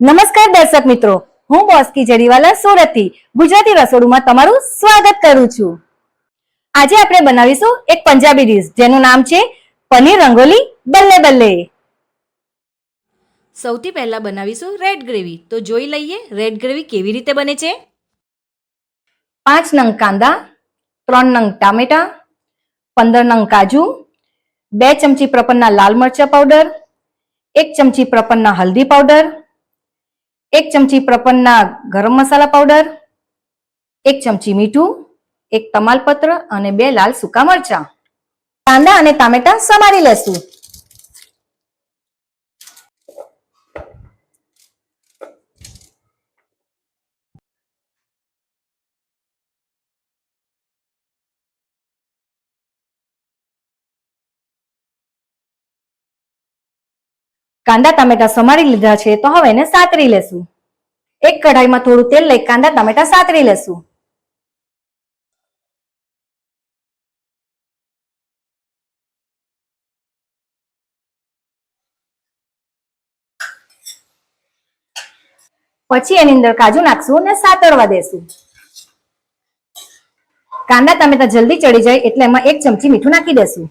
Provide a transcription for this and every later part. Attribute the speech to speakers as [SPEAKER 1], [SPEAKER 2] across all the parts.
[SPEAKER 1] નમસ્કાર દર્શક મિત્રો હું બોસ્કી જરીવાલા સુરતથી ગુજરાતી રસોડુમાં તમારું સ્વાગત કરું છું. આજે આપણે બનાવીશું એક પંજાબી ડીશ જેનું નામ છે પનીર રંગોલી બલ્લે બલ્લે.
[SPEAKER 2] સૌથી પહેલાં બનાવીશું રેડ ગ્રેવી તો જોઈ લઈએ રેડ ગ્રેવી કેવી રીતે બને છે?
[SPEAKER 1] પાંચ નંગ કાંદા ત્રણ નંગ ટામેટા પંદર નંગ કાજુ બે ચમચી પ્રપરના લાલ મરચા પાવડર એક ચમચી પ્રપનના હલ્દી પાવડર એક ચમચી પ્રપનના ગરમ મસાલા પાવડર એક ચમચી મીઠું, એક તમાલપત્ર અને બે લાલ સૂકા મરચા. કાંદા અને ટામેટા સમારી લેશું. કાંદા ટામેટા સમારી લીધા છે તો હવે એને સાતરી લેશું. એક કઢાઈમાં થોડું તેલ લઈ કાંદા ટામેટા સાતરી લેશું. પછી એની અંદર કાજુ નાખશું અને સાતળવા દેશું. કાંદા ટામેટા જલ્દી ચડી જાય એટલે એમાં એક ચમચી મીઠું નાખી દેશું.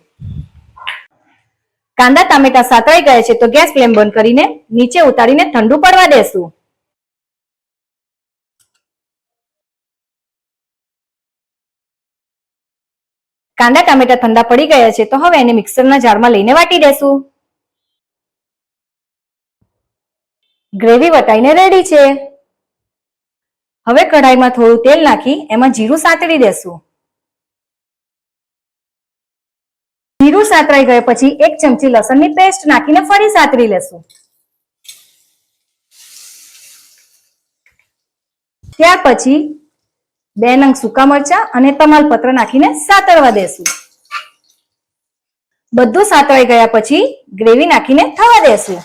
[SPEAKER 1] કાંદા ટામેટા સાતળાઈ ગયા છે તો ગેસ ફ્લેમ બંધ કરીને નીચે ઉતારીને ઠંડુ પડવા દેશું. કાંદા ટામેટા ઠંડા પડી ગયા છે તો હવે એને મિક્સરના જારમાં લઈને વાટી દેશું. ગ્રેવી વટાઈને રેડી છે. હવે કઢાઈમાં થોડું તેલ નાખી એમાં જીરું સાતળી દેશું. જીરું સાતરાઈ ગયા પછી એક ચમચી લસણની પેસ્ટ નાખીને ફરી સાતરી લેશું. ત્યાર પછી બે નંગ સૂકા મરચા અને તમાલપત્ર નાખીને સાતરવા દેશું. બધું સાતરાઈ ગયા પછી ગ્રેવી નાખીને થવા દેશું.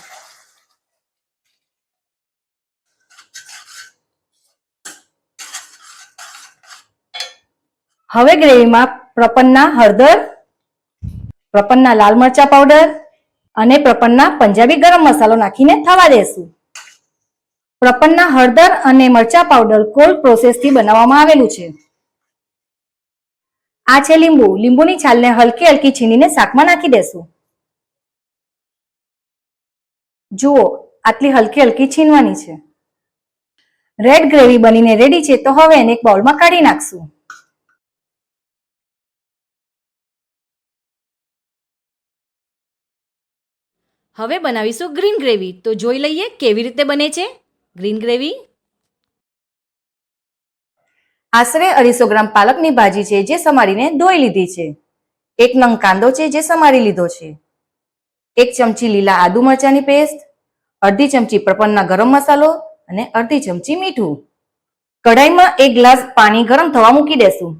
[SPEAKER 1] હવે ગ્રેવીમાં પ્રપન્ના હળદર પ્રપન્ના લાલ મરચા પાવડર અને પ્રપન્ના પંજાબી ગરમ મસાલો નાખીને થવા દેશું. પ્રપન્ના હળદર અને મરચા પાવડર કોલ્ડ પ્રોસેસથી બનાવવામાં આવેલું છે. આ છે લીંબુ. લીંબુની છાલને હલકી હલકી છીનીને શાકમાં નાખી દેશું. જુઓ, આટલી હલકી હલકી છીનવાની છે. રેડ ગ્રેવી બનીને રેડી છે તો હવે એને એક બાઉલમાં કાઢી નાખશું.
[SPEAKER 2] હવે બનાવીશું ગ્રીન ગ્રેવી. તો જોઈ લઈએ કેવી રીતે બને છે. Green gravy.
[SPEAKER 1] આશરે અઢીસો ગ્રામ પાલકની ભાજી છે જે સમારીને ધોઈ લીધી છે. એક નંગ કાંદો છે જે સમારી લીધો છે. એક ચમચી લીલા આદુ મરચાની પેસ્ટ, અડધી ચમચી પ્રપન્નના ગરમ મસાલો અને અડધી ચમચી મીઠું. કઢાઈમાં એક ગ્લાસ પાણી ગરમ થવા મૂકી દેશું.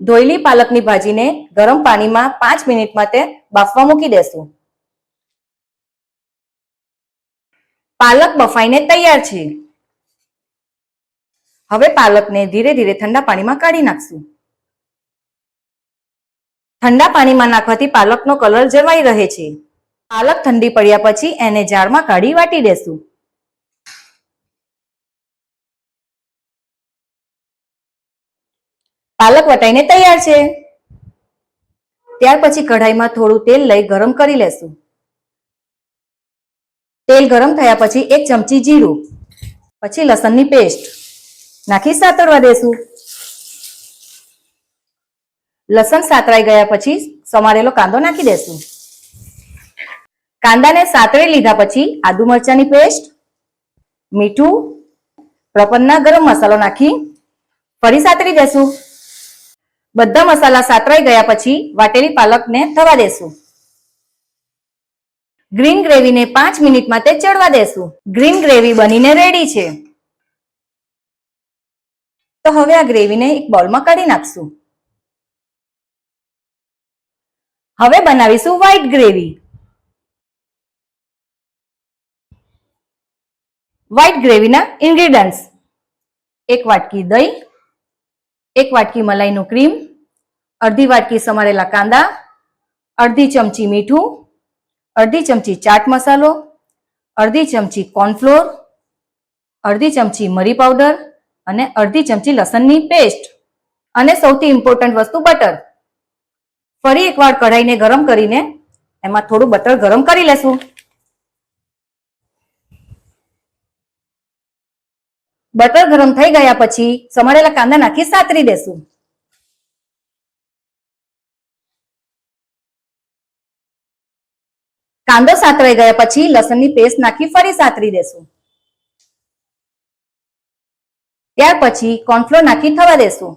[SPEAKER 1] ધોયેલી પાલકની ભાજીને ગરમ પાણીમાં પાંચ મિનિટ માટે બાફવા મૂકી દેશું. પાલક બફાઈને તૈયાર છે. હવે પાલકને ધીરે ધીરે ઠંડા પાણીમાં કાઢી નાખશું. ઠંડા પાણીમાં નાખવાથી પાલકનો કલર જળવાઈ રહે છે. પાલક ઠંડી પડ્યા પછી એને જારમાં કાઢી વાટી દેશું. પાલક વટાઈને તૈયાર છે. ત્યાર પછી કઢાઈમાં થોડું તેલ લઈ ગરમ કરી લેશું. તેલ ગરમ થયા પછી એક ચમચી જીરું, પછી લસણની પેસ્ટ. નાખી સાતળવા દેશું. લસણ સાતરાઈ ગયા પછી સમારેલો કાંદો નાખી દેશું. કાંદાને સાતળી લીધા પછી આદુ મરચાની પેસ્ટ, મીઠું પ્રપન્ના ગરમ મસાલો નાખી ફરી સાતળી દેશું. બધા મસાલા સાતરાઈ ગયા પછી વાટેલી પાલકને થવા દેશું. ગ્રીન ગ્રેવીને પાંચ મિનિટ માટે ચડવા દેશું. ગ્રીન ગ્રેવી બનીને રેડી છે. તો હવે આ ગ્રેવીને એક બોલમાં કાઢી નાખશું. હવે બનાવીશું વ્હાઈટ ગ્રેવી. વ્હાઈટ ગ્રેવીના ઇન્ગ્રીડિયન્ટ્સ. એક વાટકી દહીં, એક વાટકી મલાઈનું ક્રીમ, અડધી વાટકી સમારેલા કાંદા, અડધી ચમચી મીઠું અડધી ચમચી ચાટ મસાલો, અડધી ચમચી કોર્નફ્લોર, અડધી ચમચી મરી પાવડર અને અડધી ચમચી લસણની પેસ્ટ. અને સૌથી ઇમ્પોર્ટન્ટ વસ્તુ બટર. ફરી એકવાર કઢાઈને ગરમ કરીને એમાં થોડું બટર ગરમ કરી લેશું. બટર ગરમ થઈ ગયા પછી સમારેલા કાંદા નાખી સાતરી દેશું. કાંદો સાતરાઈ ગયા પછી લસણની પેસ્ટ નાખી ફરી સાતરી દેશું. ત્યાર પછી કોર્નફ્લોર નાખી થવા દેશું.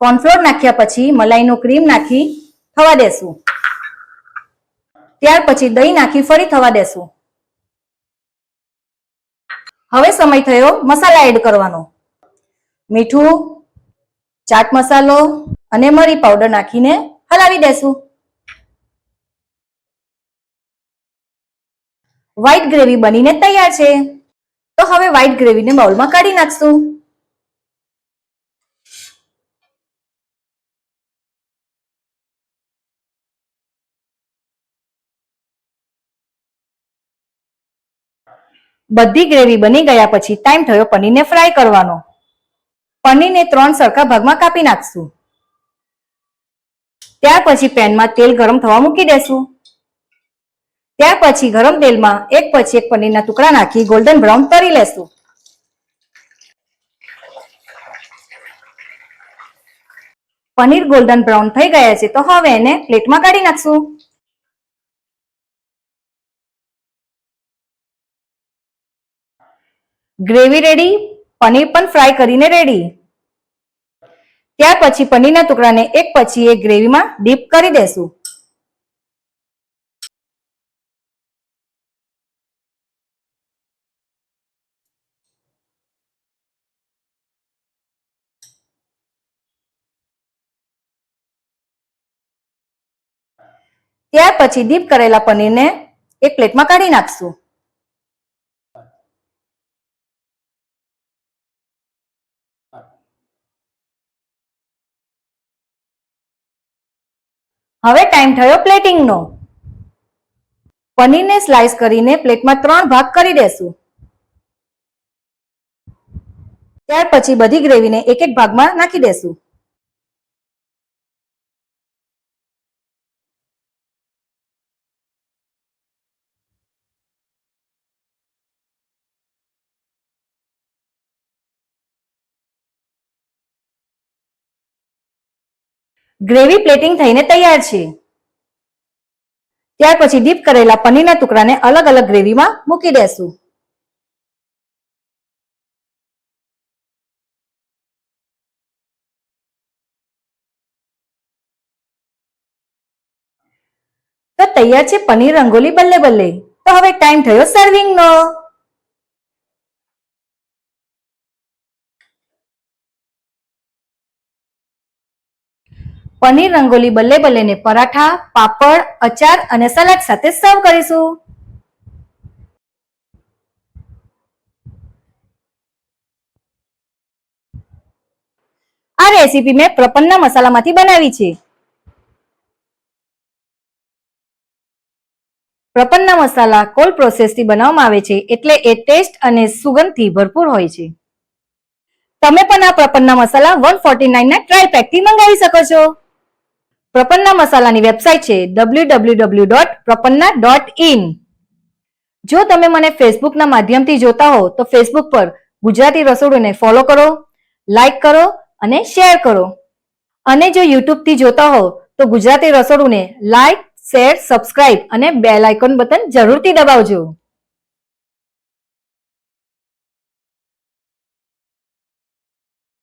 [SPEAKER 1] કોર્નફ્લોર નાખ્યા પછી મલાઈનો ક્રીમ નાખી થવા દેશું. ત્યાર પછી દહીં નાખી ફરી થવા દેશું. હવે સમય થયો મસાલા એડ કરવાનો. મીઠું, ચાટ મસાલો અને મરી પાવડર નાખીને હલાવી દેશું. વ્હાઈટ ગ્રેવી બનીને તૈયાર છે. તો હવે વ્હાઈટ ગ્રેવીને બાઉલમાં કાઢી નાખશું. બધી ગ્રેવી બની ગયા પછી ટાઈમ થયો પનીરને ફ્રાય કરવાનો. પનીરને ત્રણ સરખા ભાગમાં કાપી નાખશું. ત્યાર પછી પેનમાં તેલ ગરમ થવા મૂકી દેશું. ત્યાર પછી ગરમ તેલમાં એક પછી એક પનીરના ટુકડા નાખી ગોલ્ડન બ્રાઉન તરી લેશું. પનીર ગોલ્ડન બ્રાઉન થઈ ગયા છે તો હવે એને પ્લેટમાં કાઢી નાખશું. ગ્રેવી રેડી પનીર પણ ફ્રાય કરીને રેડી ત્યાર પછી પનીરના ટુકડાને એક પછી એક ગ્રેવીમાં ડીપ કરી દેશું. ત્યાર પછી ડીપ કરેલા પનીરને એક પ્લેટમાં કાઢી નાખશું. હવે ટાઈમ થયો પ્લેટિંગનો પનીરને સ્લાઇસ કરીને પ્લેટમાં ત્રણ ભાગ કરી દેશું. ત્યાર પછી બધી ગ્રેવીને એક એક ભાગમાં નાખી દેશું. ગ્રેવી પ્લેટિંગ થઈને તૈયાર છે. ત્યાર પછી ડીપ કરેલા પનીરના ટુકડાને અલગ અલગ ગ્રેવીમાં મૂકી દેશું. તો તૈયાર છે પનીર રંગોલી બલ્લે બલ્લે. તો હવે ટાઈમ થયો સર્વિંગનો પનીર રંગોલી બલ્લે બલ્લેને પરાઠા, પાપડ, અચાર અને સલાડ સાથે સર્વ કરીશું. આ રેસીપી મેં પ્રપન્ના મસાલામાંથી બનાવી છે. પ્રપન્ના મસાલા કોલ્ડ પ્રોસેસથી બનાવવામાં આવે છે એટલે એ ટેસ્ટ અને સુગંધથી ભરપૂર હોય છે. તમે પણ આ પ્રપન્ના મસાલા વન ફોર્ટી નાઇનના ટ્રાય પેકથી મંગાવી શકો છો. પ્રપન્ના મસાલાની વેબસાઇટ છે www.prapanna.in dot Prapanna dot in જો તમે મને ફેસબુકના માધ્યમથી જોતા હો, તો ફેસબુક પર ગુજરાતી રસોડુંને ફોલો કરો લાઇક કરો અને શેર કરો. અને જો યુટ્યુબથી જોતા હો, તો ગુજરાતી રસોડુંને લાઇક શેર સબસ્ક્રાઇબ અને બેલ આઇકોન બટન જરૂરથી દબાવજો.